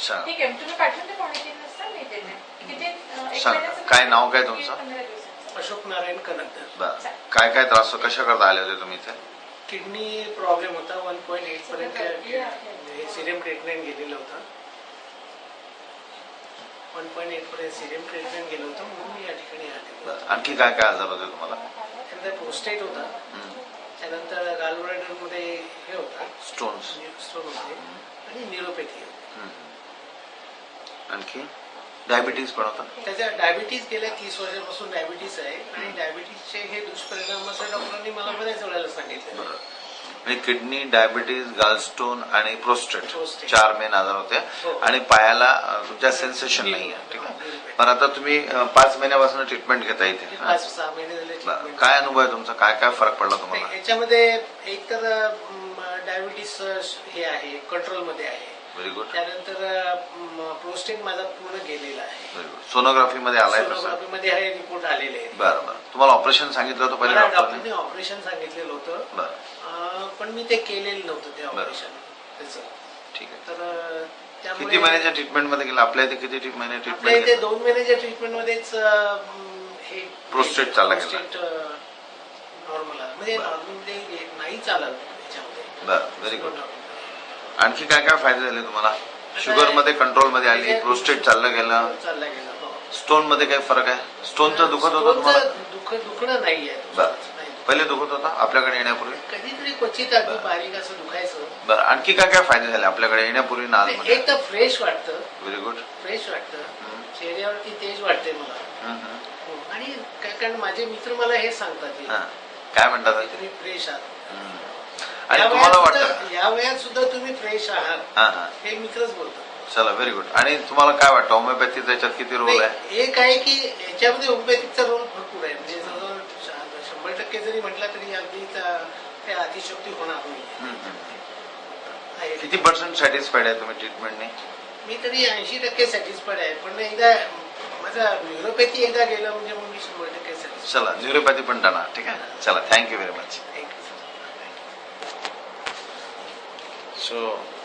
सांगा. ठीक आहे तुम्ही पाठवून द्या पावणे तीन वाजता मी देते किती अं, एक सांगा. महिन्याचं काय नाव काय तुमचं? पंधरा दिवसाचं? अशोक नारायण कनकदर बरं काय काय त्रास कशा करता आले होते तुम्ही इथे किडनी प्रॉब्लेम होता वन पॉईंट एट पर्यंत. सिरियम ट्रीटमेंट गेलेलं होतं वन पॉईंट एट पर्यंत सिरियम ट्रीटमेंट गेलं होतं म्हणून मी या ठिकाणी आले बरं. आणखी काय काय आजार होते तुम्हाला त्यानंतर प्रोस्टेट होता हं. त्यानंतर गालब्लॅडरमध्ये हे होता स्टोन्स स्टोन होते आणि न्यूरोपॅथी हं. आणखी? डायबिटीज पण होता त्याच्या डायबिटीज गेल्या तीस वर्षापासून डायबिटीज आहे आणि डायबिटीजचे हे दुष्परिणाम असं डॉक्टरांनी मला बऱ्याच वेळेला सांगितलं. म्हणजे किडनी डायबिटीज गालस्टोन आणि प्रोस्टेट. चार मेन आजार होते. हो. आणि पायाला तुमच्या सेन्सेशन नाही आहे ठीक आहे. पण आता तुम्ही पाच महिन्यापासून ट्रीटमेंट घेता treatment. काय अनुभव आहे तुमचा? काय काय फरक पडला तुम्हाला? याच्यामध्ये एक तर डायबिटीस हे आहे कंट्रोलमध्ये आहे. व्हेरी गुड त्यानंतर प्रोस्टेट माझा पूर्ण गेलेला आहे. सोनोग्राफी मध्ये आलाय तसं सोनोग्राफीमध्ये हे रिपोर्ट आलेले आहेत बरं बरं. तुम्हाला ऑपरेशन सांगितलं होतं पहिले मला डॉक्टरने डॉक्टरने ऑपरेशन सांगितलेलं होतं. बरं. अं, पण मी ते केलेलं नव्हतं ते बरं. ऑपरेशन त्याचं ठीक आहे. तर अं, त्यामुळे किती महिन्याच्या ट्रीटमेंटमध्ये गेला? आपल्या इथे किती टी- महिने आपल्या ट्रीटमेंट इथे दोन महिन्याच्या ट्रीटमेंट मध्येच हे Prostate चालला गेला. नॉर्मल म्हणजे. नॉर्मल नाही चालत त्याच्यामध्ये. बरं. व्हेरी गुड आणखी काय काय फायदे झाले तुम्हाला? शुगरमध्ये कंट्रोलमध्ये आली प्रोस्टेट चाललं गेलं. चालला गेला हो. स्टोनमध्ये काही फरक आहे? स्टोनचं दुखत होतं तुम्हाला? स्टोनचं दुख दुखणं नाही बरं. पहिले दुखत होता? आपल्याकडे येण्यापूर्वी? कधीतरी क्वचित अगदी बारीक असं दुखायचं. बरं. आणखी काय काय फायदे झाले आपल्याकडे येण्यापूर्वी ना एक तर फ्रेश वाटतं. व्हेरी गुड फ्रेश वाटतं. चेहऱ्यावरती तेज वाटते मला. हो. आणि काय कारण माझे मित्र मला हे सांगतात की काय म्हणतात? तुम्ही फ्रेश आहात. हम्म. आणि तुम्हाला वाटतं? या सुद्धा तुम्ही फ्रेश आहात. हा मित्रच बोलतात चला व्हेरी गुड आणि तुम्हाला काय वाटतं होमिओपॅथीचा याच्यात किती रोल आहे? एक आहे की याच्यामध्ये होमिओपॅथिकचा रोल भरपूर आहे. म्हणजे जवळजवळ शंभर टक्के जरी म्हटला तरी अगदी त्या- अतिशक्ती होणार नाही. किती पर्सेंट सॅटिस्फाईड आहे तुम्ही ट्रीटमेंटने मी तरी ऐंशी टक्के सॅटिस्फाईड आहे. पण एकदा माझा न्यूरोपॅथी एकदा गेलं म्हणजे मग मी शंभर टक्के चला न्यूरोपॅथी पण टाणा ठीक आहे? चला thank you very much thank you so